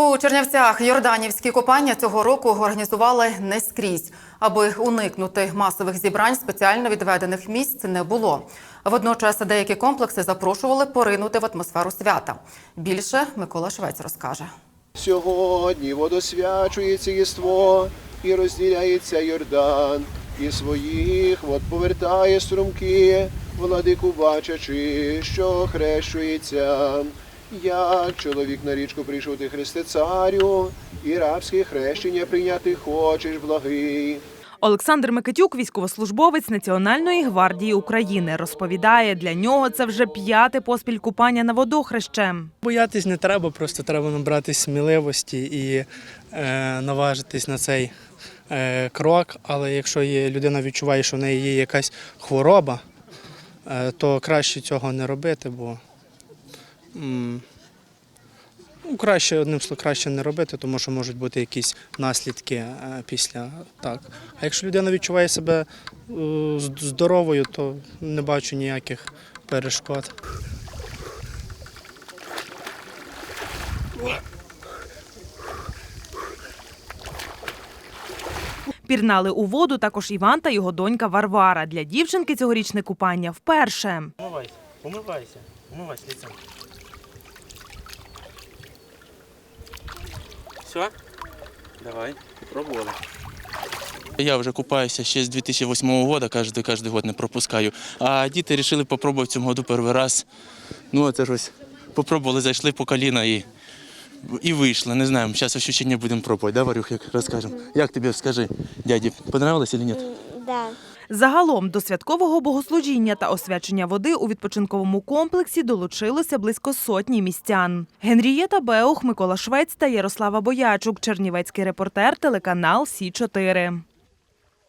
У Чернівцях Йорданівські купання цього року організували не скрізь. Аби уникнути масових зібрань, спеціально відведених місць не було. Водночас деякі комплекси запрошували поринути в атмосферу свята. Більше Микола Швець розкаже. Сьогодні водосвячується єство і розділяється Йордан, і своїх вод повертає струмки, владику бачачи, що хрещується. Як чоловік на річку прийшов ти Христе царю, і рабське хрещення прийняти хочеш благий. Олександр Микитюк, військовослужбовець Національної гвардії України, розповідає, для нього це вже п'яте поспіль купання на водохрещем. Боятись не треба, просто треба набратись сміливості і е, наважитись на цей е, крок. Але якщо є, людина відчуває, що в неї є якась хвороба, е, то краще цього не робити, бо ну, краще одним словом, краще не робити, тому що можуть бути якісь наслідки е, після так. А якщо людина відчуває себе е, здоровою, то не бачу ніяких перешкод. Пірнали у воду також Іван та його донька Варвара. Для дівчинки цьогорічне купання вперше. Умивайся, умивайся, умивайся лицом. Все? Давай, попробували. Я вже купаюся ще з 2008 року, кожен, кожен год не пропускаю. А діти вирішили попробувати в цьому году перший раз. Ну, це ж ось попробували, зайшли по коліна і, і вийшли. Не знаю, зараз ощущення будемо пробувати, да, Варюх, як розкажемо. Як тобі скажи, дяді, понравилось чи ні? Да. Загалом до святкового богослужіння та освячення води у відпочинковому комплексі долучилося близько сотні містян. Генрієта Беух, Микола Швець та Ярослава Боячук, Чернівецький репортер, телеканал Сі 4